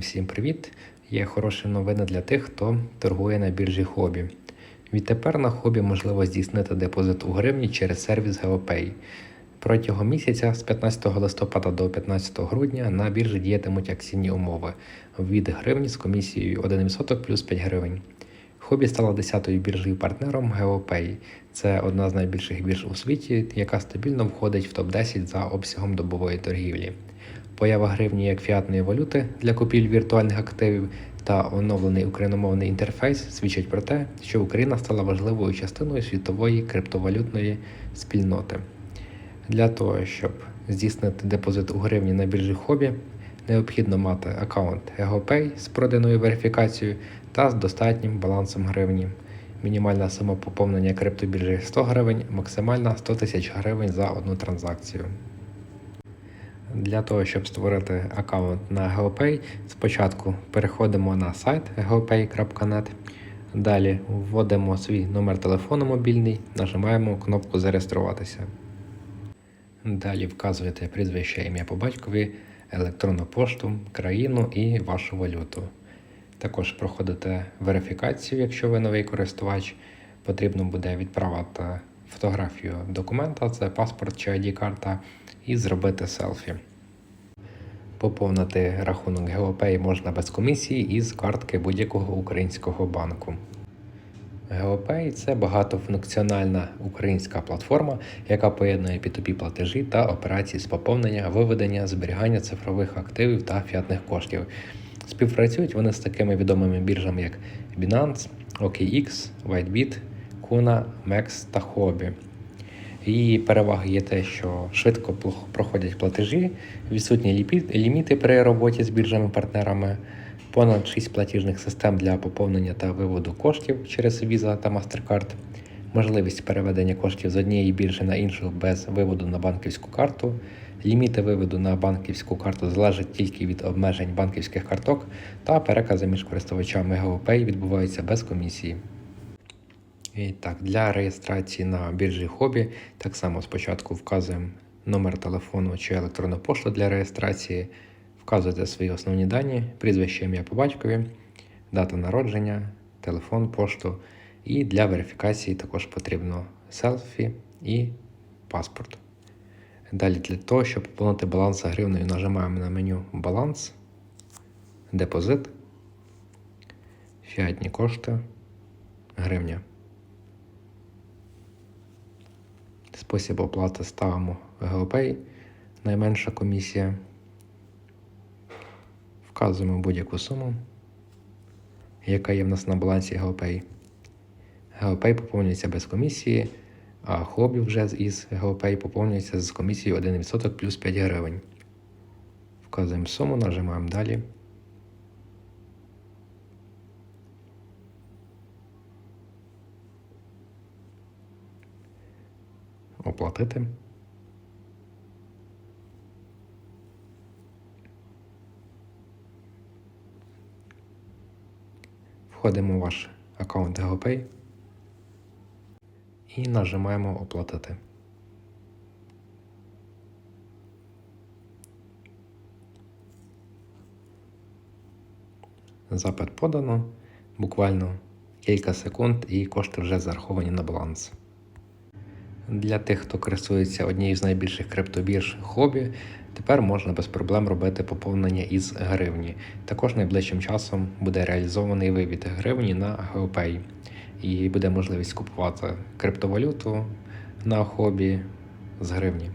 Всім привіт! Є хороші новини для тих, хто торгує на біржі хобі. Відтепер на хобі можливо здійснити депозит у гривні через сервіс GeoPay. Протягом місяця з 15 листопада до 15 грудня на біржі діятимуть акційні умови від гривні з комісією 1% плюс 5 гривень. Хобі стала 10-ю біржею партнером GeoPay. Це одна з найбільших бірж у світі, яка стабільно входить в топ-10 за обсягом добової торгівлі. Поява гривні як фіатної валюти для купівлі віртуальних активів та оновлений україномовний інтерфейс свідчать про те, що Україна стала важливою частиною світової криптовалютної спільноти. Для того, щоб здійснити депозит у гривні на біржі хобі, необхідно мати аккаунт EgoPay з проданою верифікацією та з достатнім балансом гривні. Мінімальна сума поповнення криптобіржі 100 гривень, максимальна 100 тисяч гривень за одну транзакцію. Для того, щоб створити аккаунт на GeoPay, спочатку переходимо на сайт geopay.net. Далі вводимо свій номер телефону мобільний, нажимаємо кнопку Зареєструватися. Далі вказуєте прізвище ім'я по батькові, електронну пошту, країну і вашу валюту. Також проходите верифікацію, якщо ви новий користувач. Потрібно буде відправити фотографію документа, це паспорт чи ID-карта, і зробити селфі. Поповнити рахунок GeoPay можна без комісії із картки будь-якого українського банку. GeoPay – це багатофункціональна українська платформа, яка поєднує P2P платежі та операції з поповнення, виведення, зберігання цифрових активів та фіатних коштів. Співпрацюють вони з такими відомими біржами, як Binance, OKX, WhiteBit, Kuna, MEX та Huobi. Її переваги є те, що швидко проходять платежі, відсутні ліміти при роботі з біржами-партнерами, понад 6 платіжних систем для поповнення та виводу коштів через Visa та MasterCard, можливість переведення коштів з однієї біржі на іншу без виводу на банківську карту. Ліміти виводу на банківську карту залежать тільки від обмежень банківських карток, та перекази між користувачами GeoPay відбуваються без комісії. Так, для реєстрації на біржі хобі так само спочатку вказуємо номер телефону чи електронну пошту для реєстрації, вказуєте свої основні дані, прізвище ім'я по батькові, дата народження, телефон, пошту. І для верифікації також потрібно селфі і паспорт. Далі для того, щоб поповнити баланс гривнею, нажимаємо на меню Баланс, Депозит, Фіатні кошти, гривня. Спосіб оплати ставимо GeoPay, найменша комісія. Вказуємо будь-яку суму, яка є в нас на балансі GeoPay. GeoPay поповнюється без комісії, а хобі вже із GeoPay поповнюється з комісією 1% плюс 5 гривень. Вказуємо суму, нажимаємо далі. Оплатити. Входимо в ваш аккаунт GeoPay і нажимаємо Оплатити. Запит подано. Буквально кілька секунд і кошти вже зараховані на баланс. Для тих, хто користується однією з найбільших криптобірж хобі, тепер можна без проблем робити поповнення із гривні. Також найближчим часом буде реалізований вивід гривні на GeoPay. І буде можливість купувати криптовалюту на хобі з гривні.